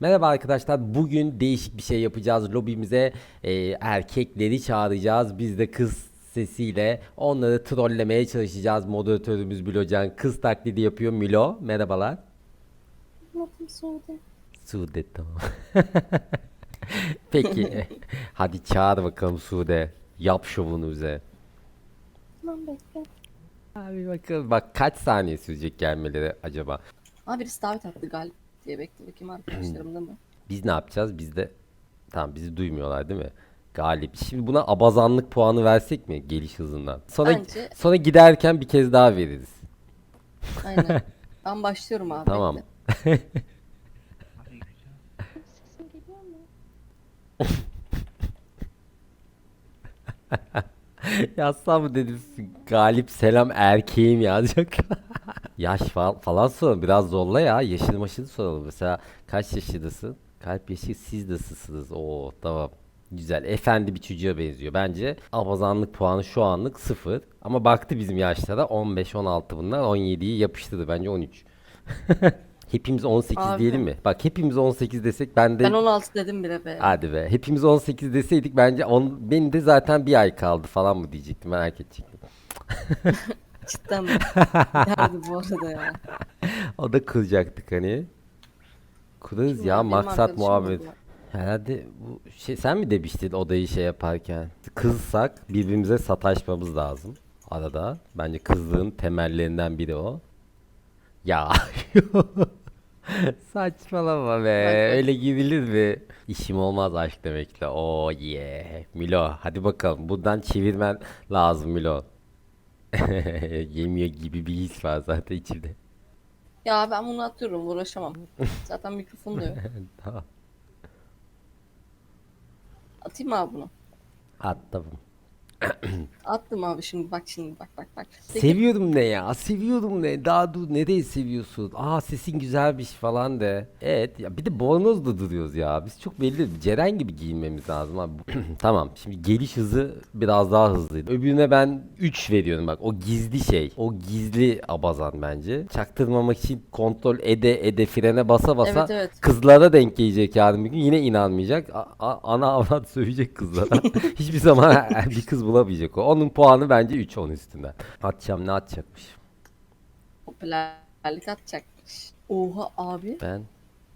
Merhaba arkadaşlar. Bugün değişik bir şey yapacağız. Lobimize e, erkekleri çağıracağız. Biz de kız sesiyle onları trollemeye çalışacağız. Moderatörümüz Milocan kız taklidi yapıyor. Milo merhabalar. Suudi. Sude tamam. Peki. e, Hadi çağır bakalım Sude. Yap şovunu bize. Tamam bekle. Abi bakalım bak kaç saniye sürecek gelmeleri acaba? Aa birisi davet attı Galip diye bekle bakayım arkadaşlarım da mı? Biz ne yapacağız? Biz de tamam bizi duymuyorlar değil mi? Galip. Şimdi buna abazanlık puanı versek mi geliş hızından? Sonra Bence- sonra giderken bir kez daha veririz. Aynen. ben başlıyorum abi. Tamam. bekle. Yazsam mı dedim Galip selam erkeğim yazacak. Yaş fa- falan soralım biraz zorla ya yaşını maşını soralım mesela kaç yaşındasın? Kalp yaşı siz nasılsınız? Oo tamam. Güzel. Efendi bir çocuğa benziyor. Bence abazanlık puanı şu anlık sıfır. Ama baktı bizim yaşlara 15-16 bunlar 17'yi yapıştırdı. Bence 13. hepimiz 18 Abi. diyelim mi? Bak hepimiz 18 desek ben de Ben 16 dedim bile be. Hadi be. Hepimiz 18 deseydik bence on, benim de zaten bir ay kaldı falan mı diyecektim merak edecektim. Cidden mi? Geldi bu arada ya. O da kılacaktık hani. Kim ya var? Benim maksat arkadaşım muhabbet. oldu. Herhalde bu şey sen mi demiştin odayı şey yaparken? Kızsak birbirimize sataşmamız lazım arada. Bence kızlığın temellerinden biri o. Ya Saçmalama be. Bak. Öyle gidilir mi? İşim olmaz aşk demekle. Oo yeah. Milo hadi bakalım. Buradan çevirmen lazım Milo. Yemiyor gibi bir his var zaten içimde. Ya ben bunu atıyorum uğraşamam. Zaten mikrofon da yok. Tamam. Atayım mı abi bunu? Attım. Attım abi şimdi bak şimdi bak bak bak. Peki, Seviyorum ne ya? Seviyorum ne? Daha dur nereyi seviyorsun? Aa sesin güzelmiş falan de. Evet ya bir de bornoz da duruyoruz ya. Biz çok belli Ceren gibi giyinmemiz lazım abi. tamam şimdi geliş hızı biraz daha hızlıydı. Öbürüne ben 3 veriyorum bak. O gizli şey. O gizli abazan bence. Çaktırmamak için kontrol ede ede frene basa basa Evet, evet. kızlara denk gelecek yarın bir gün. Yine inanmayacak. A- a- ana avrat sövecek kızlara. Hiçbir zaman bir kız bulamayacak o. Onun puanı bence 3 onun üstünden. Atacağım ne atacakmış? popülerlik atacakmış. Oha abi. Ben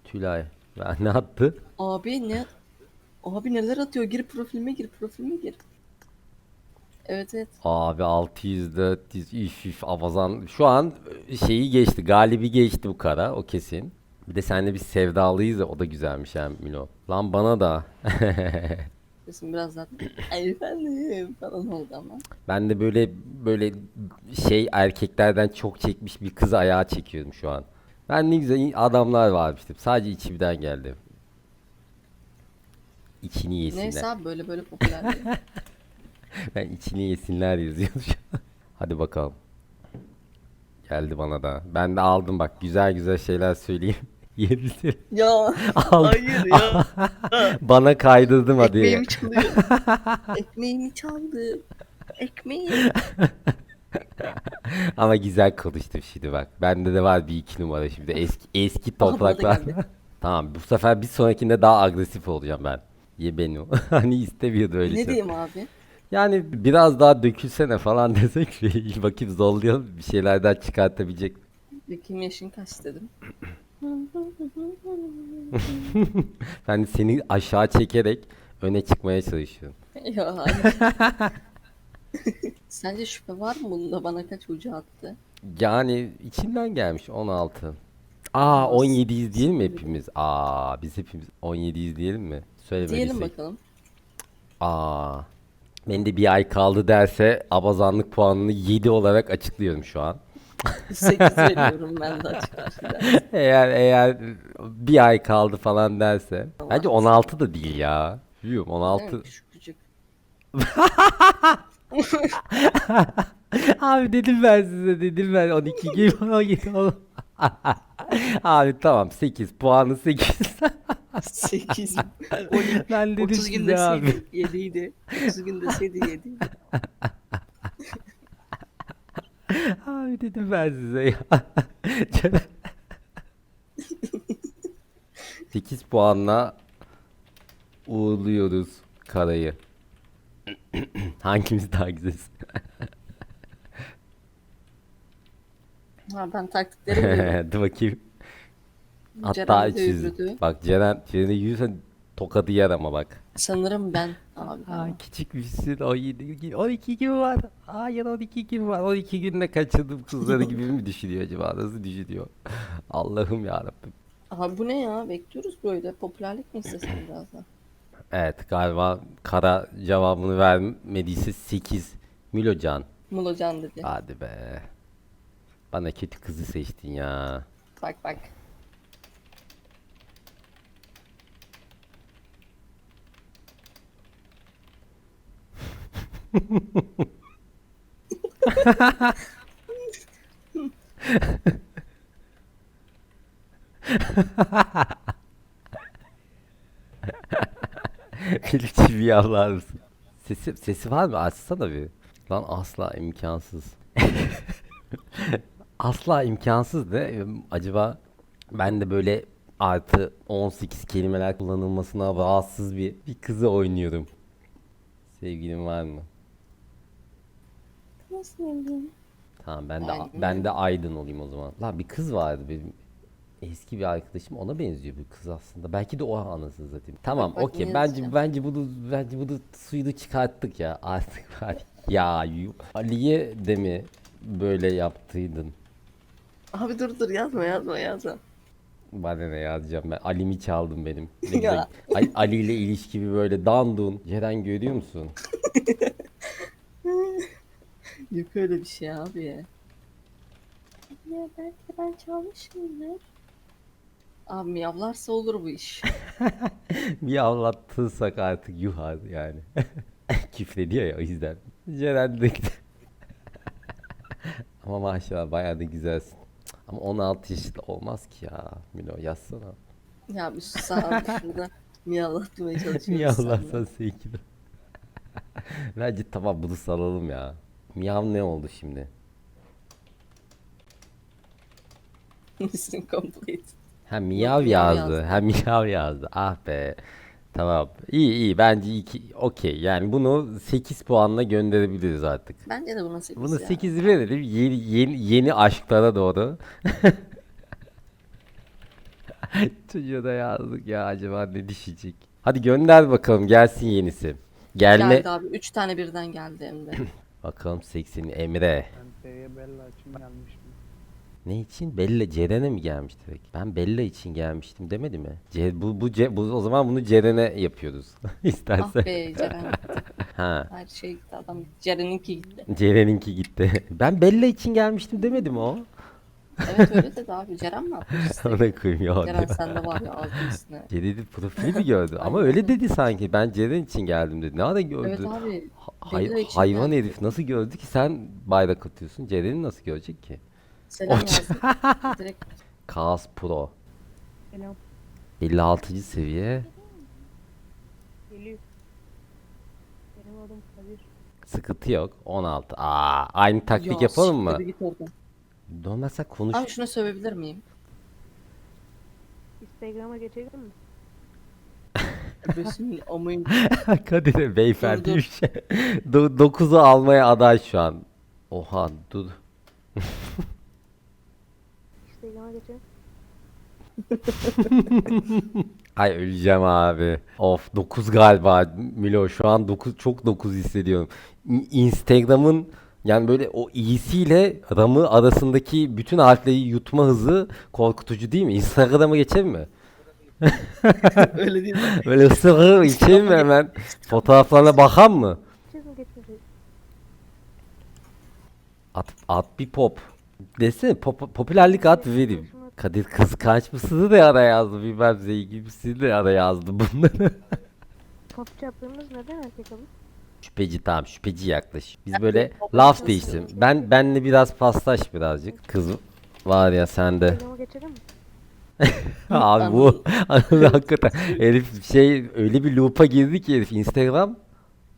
Tülay. Ben ne attı? Abi ne? Abi neler atıyor? Gir profilime gir profilime gir. Evet evet. Abi 600 400 üf üf avazan. Şu an şeyi geçti. Galibi geçti bu kara. O kesin. Bir de seninle biz sevdalıyız da o da güzelmiş hem Milo. Lan bana da. Sesim biraz "Ay efendim falan oldu ama. Ben de böyle böyle şey erkeklerden çok çekmiş bir kızı ayağa çekiyorum şu an. Ben ne güzel adamlar varmıştım. Sadece içimden geldi. İçini yesinler. Neyse abi böyle böyle popüler. değil. Ben içini yesinler yazıyorum şu an. Hadi bakalım. Geldi bana da. Ben de aldım bak güzel güzel şeyler söyleyeyim. Yerisi. ya Aldım. hayır ya. Bana kaydırdım hadi. Ekmeğimi çalıyor. Ekmeğimi çaldı. Ekmeğim. Ama güzel konuştum şimdi bak. Bende de var bir iki numara şimdi. Eski eski topraklar. geldi. tamam bu sefer bir sonrakinde daha agresif olacağım ben. Ye beni. hani istemiyordu öyle ne şey. diyeyim abi? Yani biraz daha dökülsene falan desek bir bakayım zorlayalım bir şeylerden çıkartabilecek. Bakayım yaşın kaç dedim. Ben seni aşağı çekerek öne çıkmaya çalışıyorum. ya hayır. Sence şüphe var mı bunda bana kaç ucu attı? Yani içinden gelmiş 16. Aa 17'yiz değil mi hepimiz? Aa biz hepimiz 17'yiz diyelim mi? Söylemediysek. Diyelim bakalım. Aa. Ben de bir ay kaldı derse abazanlık puanını 7 olarak açıklıyorum şu an. 8 veriyorum ben de açık konuşayım. Eğer eğer bir ay kaldı falan derse. Bence 16 da değil ya. Biliyorum 16. Evet, Küçük küçük. Abi dedim ben size dedim ben 12 gibi 17 oğlum. Abi tamam 8 puanı 8. 8. ben dedim 30 gün size abi. deseydi 7 idi. 30 gün deseydi 7 idi. Abi dedim ben size ya. 8 puanla uğurluyoruz karayı. Hangimiz daha güzel? Ha, ben taktikleri biliyorum. Dur bakayım. Hatta Ceren de yüz- yürüdü. Bak Ceren, Ceren'i yürürsen tokadı yer ama bak. Sanırım ben abi. Aa, küçük müsün? 17 gün, 12 gün var. Hayır 12 gün var. 12 günde kaçırdım kızları gibi mi düşünüyor acaba? Nasıl düşünüyor? Allah'ım yarabbim. Abi bu ne ya? Bekliyoruz böyle. Popülerlik mi istesin biraz da? Evet galiba kara cevabını vermediyse 8 Milocan. Mulocan dedi. Hadi be. Bana kötü kızı seçtin ya. Bak bak. Bir yalvar mısın? Sesi, sesi var mı? Açsana bir. Lan asla imkansız. asla imkansız de e, acaba ben de böyle artı 18 kelimeler kullanılmasına rahatsız bir, bir kızı oynuyorum. Sevgilim var mı? Nasıl yapayım? Tamam ben de Aydın ben de Aydın olayım o zaman. La bir kız vardı benim eski bir arkadaşım ona benziyor bu kız aslında. Belki de o anasını satayım. Tamam Bak, bak, okey bence yazacağım? bence bunu bence bunu suyunu çıkarttık ya artık var. Ya yu- Ali'ye de mi böyle yaptıydın? Abi dur dur yazma yazma yazma. Bana ne yazacağım ben. Ali'mi çaldım benim. Ne güzel. Ya. Ali, Ali ile ilişkimi böyle dandun. Ceren görüyor musun? Yok öyle bir şey abi ya. Ya belki ben çalmışımdır. Abi miyavlarsa olur bu iş. Miyavlattıysak artık yuh abi yani. Küfrediyor ya o yüzden. Ceren de Ama maşallah bayağı da güzelsin. Ama 16 yaşında olmaz ki ya. Milo yazsana. Ya bir sus abi şurada miyavlatmaya çalışıyoruz. Miyavlarsan sevgilim. Bence tamam bunu salalım ya. Miyav ne oldu şimdi? Mission complete. Ha miyav miyav yazdı. yazdı. Ha miyav yazdı. Ah be. Tamam. İyi iyi bence iki okey. Yani bunu 8 puanla gönderebiliriz artık. Bence de buna 8 Bunu ya. 8 verelim. Yeni, yeni, yeni aşklara doğru. Çocuğa da yazdık ya acaba ne düşecek. Hadi gönder bakalım gelsin yenisi. Gelme. Geldi abi. 3 tane birden geldi hem de. Bakalım 80 Emre. Ben T'ye Bella için gelmiştim. Ne için? Bella Ceren'e mi gelmiş direkt? Ben Bella için gelmiştim demedi mi? Ce, bu, bu, Ce- bu o zaman bunu Ceren'e yapıyoruz. ah İstersen. be Ceren. ha. Her şey gitti adam. Ceren'inki gitti. Ceren'inki gitti. Ben Bella için gelmiştim demedi mi o? Evet öyle dedi abi. Ceren mi atmış? Ona koyayım ya. Ceren sende var ya ağzın üstüne. Ceren'in profili mi gördü? Ama öyle dedi sanki. Ben Ceren için geldim dedi. Ne ara gördü? Evet abi. Ha- hay- hayvan herif nasıl gördü ki sen bayrak atıyorsun? Ceren'i nasıl görecek ki? Selam O- yazdım. Direkt Kaos Pro. Selam. 56. seviye. Geliyor. Benim adım Kadir. Sıkıntı yok. 16. Aa, aynı taktik Ya, yapalım mı? siktir git oradan. Normal sen konuş. Abi şunu sövebilir miyim? Instagram'a geçelim mi? Besin amayım. Kadir'e beyefendi Dur, dur. bir şey. 9'u almaya aday şu an. Oha dur. Instagram'a geçelim. Ay öleceğim abi. Of 9 galiba Milo şu an 9 çok 9 hissediyorum. İn- Instagram'ın yani böyle o iyisiyle Ram'ı arasındaki bütün harfleri yutma hızı korkutucu değil mi? Instagram'a geçelim mi? Öyle değil mi? Böyle ısırır geçelim mi hemen? Fotoğraflarına bakan mı? At, at bir pop. Desene pop- popülerlik at vereyim. Kadir kıskanç mısını da ara yazdı. Bilmem zenginsini de ara yazdı bunları. Pop yaptığımız neden erkek alır? Şüpheci tamam şüpheci yaklaş. Biz böyle laf değiştim. Ben benle biraz paslaş birazcık. Kız var ya sende. Geçelim mi? Abi bu hakikaten herif şey öyle bir loop'a girdi ki herif Instagram.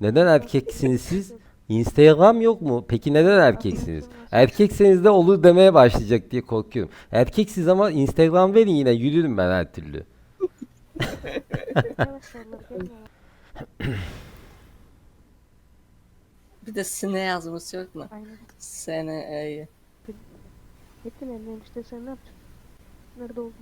Neden erkeksiniz siz? Instagram yok mu? Peki neden erkeksiniz? Erkekseniz de olur demeye başlayacak diye korkuyorum. Erkeksiz ama Instagram verin yine yürürüm ben her türlü. Bir de sine yazması yok mu? Aynen. Sene E'yi. Gittin elden işte sen ne yapacaksın? Nerede oldun?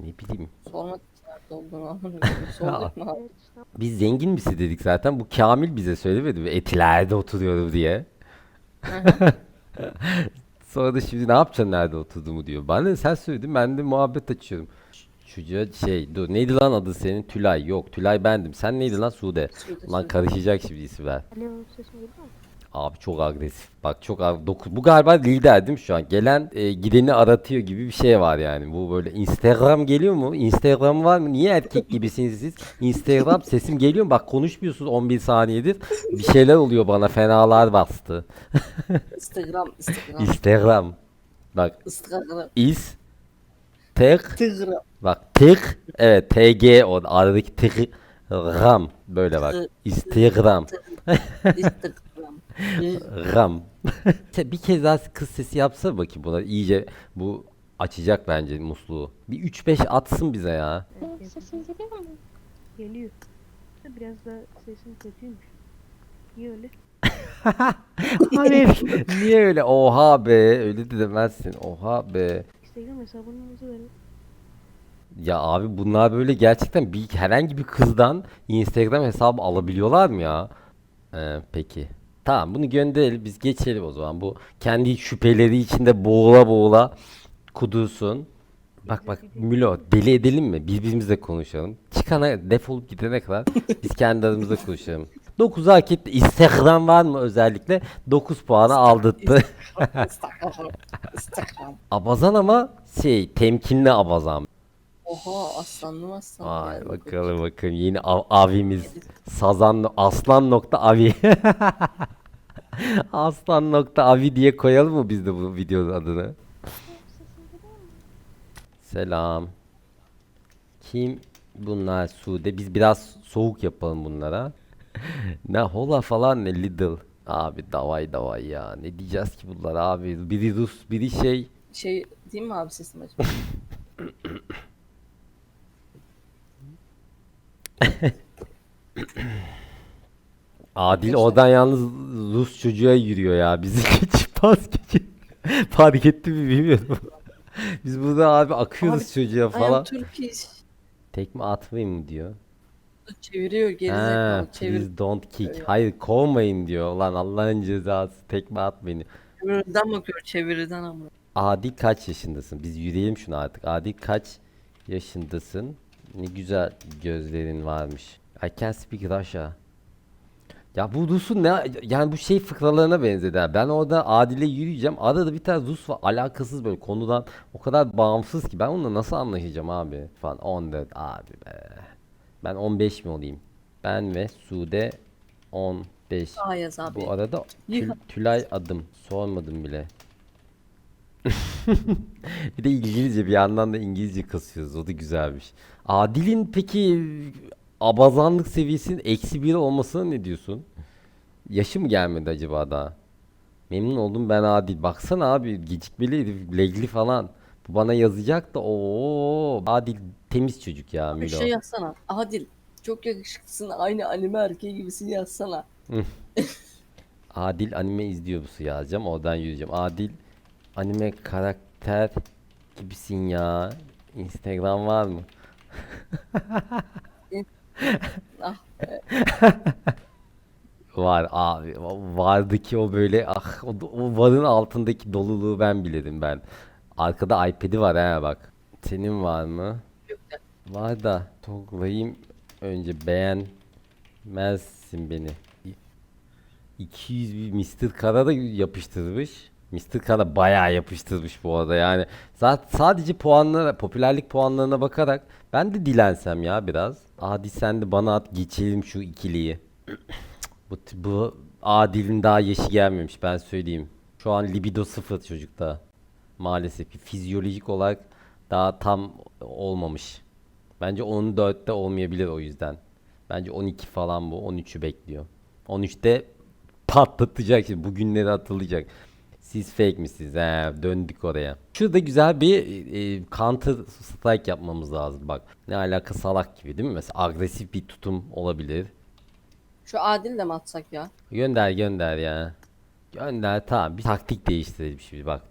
Ne bileyim. Sormak için nerede olduğunu anlamıyorum. Sorduk mu abi? Evet, Biz zengin misi dedik zaten. Bu Kamil bize söylemedi mi? Etilerde oturuyorum diye. Sonra da şimdi ne yapacaksın nerede oturduğumu diyor. Bana de sen söyledin ben de muhabbet açıyorum. Çocuğa şey dur neydi lan adı senin? Tülay. Yok Tülay bendim. Sen neydi lan Sude? Sude, Lan Sude. karışacak şimdi isimler. Alo sesim geliyor mu? Abi çok agresif. Bak çok ag- dokuz. Bu galiba lider değil mi şu an? Gelen e, gideni aratıyor gibi bir şey var yani. Bu böyle Instagram geliyor mu? Instagram var mı? Niye erkek gibisiniz siz? Instagram sesim geliyor mu? Bak konuşmuyorsunuz 11 saniyedir. Bir şeyler oluyor bana. Fenalar bastı. Instagram, Instagram, Instagram. Bak Instagram, is tek Instagram, bak tek evet TG o aradaki tek ram böyle bak. Instagram. Instagram. Ram. Bir kez daha kız sesi yapsa bakayım buna iyice bu açacak bence musluğu. Bir 3-5 atsın bize ya. Evet, geliyor. Geliyor. Biraz da sesim kötüymüş. Niye öyle? Hani niye öyle oha be öyle de demezsin oha be. Instagram hesabınızı verin. Ya abi bunlar böyle gerçekten bir herhangi bir kızdan Instagram hesabı alabiliyorlar mı ya? Ee, peki. Tamam bunu gönderelim biz geçelim o zaman. Bu kendi şüpheleri içinde boğula boğula kudursun. Bak bak Mülo deli edelim mi? Birbirimizle konuşalım. Çıkana defolup gidene kadar biz kendi aramızda konuşalım. 9 hak etti. Var mı özellikle? 9 puanı aldırttı. Abazan ama şey temkinli abazan. Oha aslanım aslan. Yani. bakalım bakalım yeni av- avimiz Sazan aslan nokta avi. aslan nokta avi diye koyalım mı biz de bu videonun adını? Selam. Kim bunlar Sude? Biz biraz soğuk yapalım bunlara. ne hola falan ne Lidl. Abi davay davay ya. Ne diyeceğiz ki bunlar abi? Biri Rus, biri şey. Şey değil mi abi sesim acaba? Adil oradan yalnız Rus çocuğa yürüyor ya. Bizi geçip pas geçip. Fark etti mi bilmiyorum. Biz burada abi akıyoruz Abi, çocuğa falan. Turkish. Tekme atmayın mı diyor. Çeviriyor Ha, gerizekalı çevir. please don't kick. Hayır kovmayın diyor. Lan Allah'ın cezası tekme atmayın. Çeviriden bakıyor çeviriden ama. Adil kaç yaşındasın? Biz yürüyelim şunu artık. Adil kaç yaşındasın? Ne güzel gözlerin varmış. I can speak Russia. Ya bu Rus'un ne yani bu şey fıkralarına benzedi. ha. Ben orada Adil'e yürüyeceğim. Arada bir tane Rus var alakasız böyle konudan o kadar bağımsız ki ben onunla nasıl anlaşacağım abi falan 14 abi be. Ben 15 mi olayım? Ben ve Sude 15. Aa yaz abi. Bu arada Tül-. Tülay adım. Sormadım bile. bir de İngilizce bir yandan da İngilizce kasıyoruz. O da güzelmiş. Adil'in peki abazanlık seviyesinin eksi bir olmasına ne diyorsun? Yaşı mı gelmedi acaba daha? Memnun oldum ben Adil. Baksana abi gecikmeli herif, legli falan. Bu bana yazacak da o Adil temiz çocuk ya Bir Milo. şey yazsana. Adil. Çok yakışıklısın. Aynı anime erkeği gibisin yazsana. Adil anime izliyor bu yazacağım. Oradan yürüyeceğim. Adil anime karakter gibisin ya. Instagram var mı? Ah Var abi. Vardı ki o böyle ah o, o varın altındaki doluluğu ben bilirim ben. Arkada iPad'i var ha bak. Senin var mı? yok ya. Var da toplayayım önce beğenmezsin beni. 200 bir Mr. Kara da yapıştırmış. Mr. Kara bayağı yapıştırmış bu arada yani. Zaten sadece puanlara, popülerlik puanlarına bakarak ben de dilensem ya biraz. Adi sen de bana at geçelim şu ikiliyi. bu, bu Adil'in daha yaşı gelmemiş ben söyleyeyim. Şu an libido sıfır çocukta. Maalesef ki fizyolojik olarak daha tam olmamış. Bence 14'te olmayabilir o yüzden. Bence 12 falan bu. 13'ü bekliyor. 13'te patlatacak şimdi. Bugünleri atılacak. Siz fake misiniz? He, döndük oraya. Şurada güzel bir e, counter strike yapmamız lazım bak. Ne alaka salak gibi değil mi? Mesela agresif bir tutum olabilir. Şu Adil de mi atsak ya? Gönder gönder ya. Gönder tamam bir taktik değiştirelim şimdi bak.